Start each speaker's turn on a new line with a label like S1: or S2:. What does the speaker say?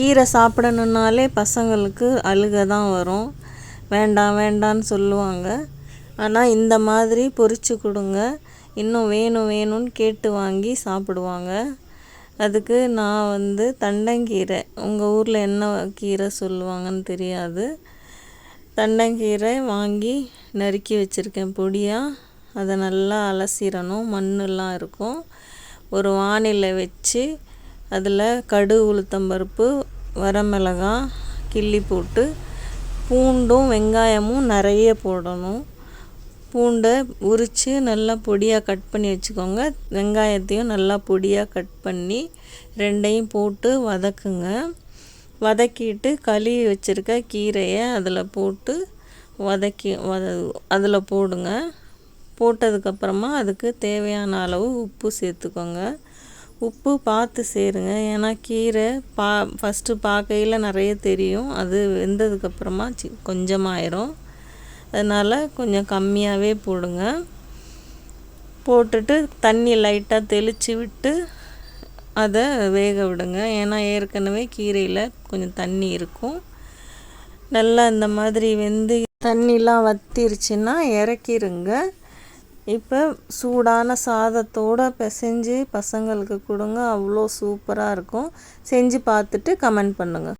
S1: கீரை சாப்பிடணுன்னாலே பசங்களுக்கு அழுக தான் வரும். வேண்டாம் வேண்டான்னு சொல்லுவாங்க. ஆனால் இந்த மாதிரி பொறிச்சு கொடுங்க. இன்னும் வேணும் வேணும்னு கேட்டு வாங்கி சாப்பிடுவாங்க. அதுக்கு நான் வந்து தண்டங்கீரை உங்கள் ஊரில் என்ன கீரை சொல்லுவாங்கன்னு தெரியாது. தண்டங்கீரை வாங்கி நறுக்கி வச்சுருக்கேன். பொடியாக அதை நல்லா அலசிடணும் மண்ணெல்லாம் இருக்கும். ஒரு வானிலை வச்சு அதில் கடு உளுத்தம்பருப்பு வரமிளகாய் கிள்ளி போட்டு பூண்டும் வெங்காயமும் நிறைய போடணும். பூண்டை உரித்து நல்லா பொடியாக கட் பண்ணி வச்சுக்கோங்க. வெங்காயத்தையும் நல்லா பொடியாக கட் பண்ணி ரெண்டையும் போட்டு வதக்குங்க. வதக்கிட்டு கழுவி வச்சுருக்க கீரையை அதில் போட்டு வதக்கி வத அதில் போடுங்க. போட்டதுக்கப்புறமா அதுக்கு தேவையான அளவு உப்பு சேர்த்துக்கோங்க. உப்பு பார்த்து சேருங்க. ஏன்னா கீரை பா ஃபஸ்ட்டு பார்க்கையில் நிறைய தெரியும். அது வெந்ததுக்கப்புறமா சி கொஞ்சமாயிரும். அதனால் கொஞ்சம் கம்மியாகவே போடுங்க. போட்டுட்டு தண்ணி லைட்டாக தெளித்து விட்டு அதை வேக விடுங்க. ஏன்னா ஏற்கனவே கீரையில் கொஞ்சம் தண்ணி இருக்கும். நல்லா இந்த மாதிரி வெந்து தண்ணிலாம் வத்திருச்சுன்னா இறக்கிருங்க. இப்போ சூடான சாதத்தோடு பிசைஞ்சு பசங்களுக்கு கொடுங்க. அவ்வளோ சூப்பராக இருக்கும். செஞ்சு பார்த்துட்டு கமெண்ட் பண்ணுங்கள்